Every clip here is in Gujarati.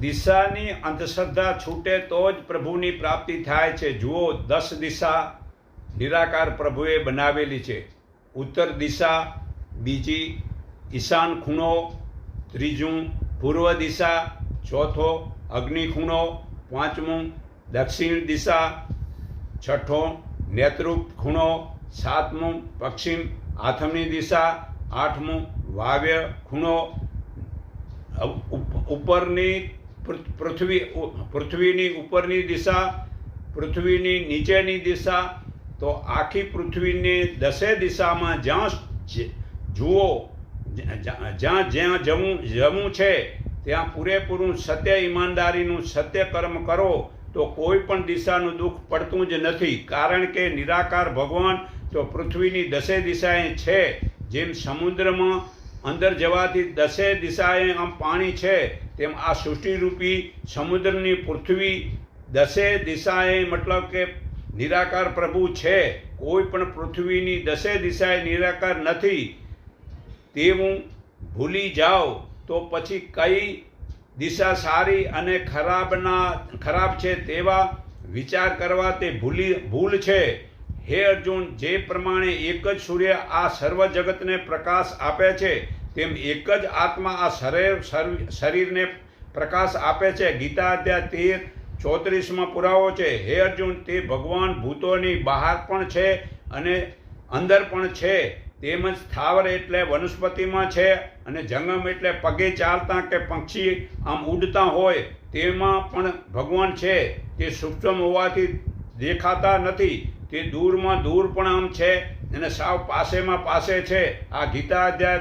દિશાની અંધશ્રદ્ધા છૂટે તો જ પ્રભુની પ્રાપ્તિ થાય છે. જુઓ, દસ દિશા નિરાકાર પ્રભુએ બનાવેલી છે. ઉત્તર દિશા બીજી, ઈશાન ખૂણો ત્રીજું, પૂર્વ દિશા ચોથો, અગ્નિ ખૂણો પાંચમું, દક્ષિણ દિશા છઠ્ઠો નેતૃપ ખૂણો સાતમું, પશ્ચિમ આથમની દિશા આઠમું, વાવ્ય ખૂણો ઉપરની પૃથ્વી પૃથ્વીની ઉપરની દિશા, પૃથ્વીની નીચેની દિશા, તો આખી પૃથ્વીની દસે દિશામાં જ્યાં જુઓ, જ્યાં- જ્યાં જવું જવું છે, ત્યાં પૂરેપૂરું સત્ય ઈમાનદારીનું સત્ય કર્મ કરો, તો કોઈ પણ દિશાનું દુઃખ પડતું જ નથી. કારણ કે નિરાકાર ભગવાન તો પૃથ્વીની દસે દિશાએ છે. જેમ સમુદ્રમાં અંદર જવાથી દસે દિશાએ આમ પાણી છે તેમ આ સૃષ્ટિરૂપી સમુદ્રની પૃથ્વી દસે દિશાએ મતલબ કે નિરાકાર પ્રભુ છે. કોઈ પણ પૃથ્વીની દસે દિશાએ નિરાકાર નથી. તેવું ભૂલી જાઓ તો પછી કઈ દિશા સારી અને ખરાબના, ખરાબ છે તેવા વિચાર કરવા તે ભૂલી, ભૂલ છે. હે અર્જુન, જે પ્રમાણે એક જ સૂર્ય આ સર્વ જગતને પ્રકાશ આપે છે તેમ એક જ આત્મા આ શરીર, શરીર- શરીરને પ્રકાશ આપે છે. ગીતા અધ્યાય તેર, ચોત્રીસમાં પુરાવો છે, હે અર્જુન, તે ભગવાન ભૂતોની બહાર પણ છે અને અંદર પણ છે. તેમજ સ્થાવર એટલે વનસ્પતિમાં છે અને જંગમ એટલે પગે ચાલતા કે પક્ષી આમ ઉડતા હોય, તેમાં પણ ભગવાન છે. તે સૂક્ષ્મ હોવાથી દેખાતા નથી. તે દૂરમાં દૂર પણ આમ છે અને સાવ પાસેમાં પાસે છે. આ ગીતા અધ્યાય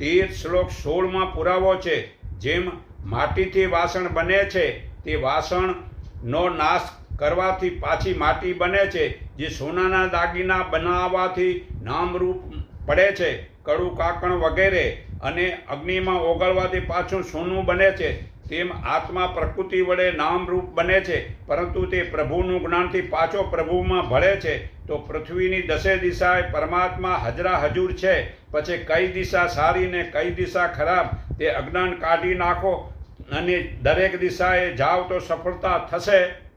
તેર શ્લોક સોળમાં પુરાવો છે, જેમ માટીથી વાસણ બને છે, તે વાસણનો નાશ કરવાથી પાછી માટી બને છે, જે સોનાના દાગીના બનાવવાથી નામરૂપ પડે છે, કડું કાકણ વગેરે અને અગ્નિમાં ઓગળવાથી પાછું સોનું બને છે. તેમ આત્મા પ્રકૃતિ વડે નામરૂપ બને છે, પરંતુ તે પ્રભુનું જ્ઞાનથી પાછો પ્રભુમાં ભળે છે, તો પૃથ્વીની દસે દિશાએ પરમાત્મા હજરા હજુર છે, પછી કઈ દિશા સારી ને કઈ દિશા ખરાબ, તે અજ્ઞાન કાઢી નાખો, અને દરેક દિશાએ જાઓ તો સફળતા થશે.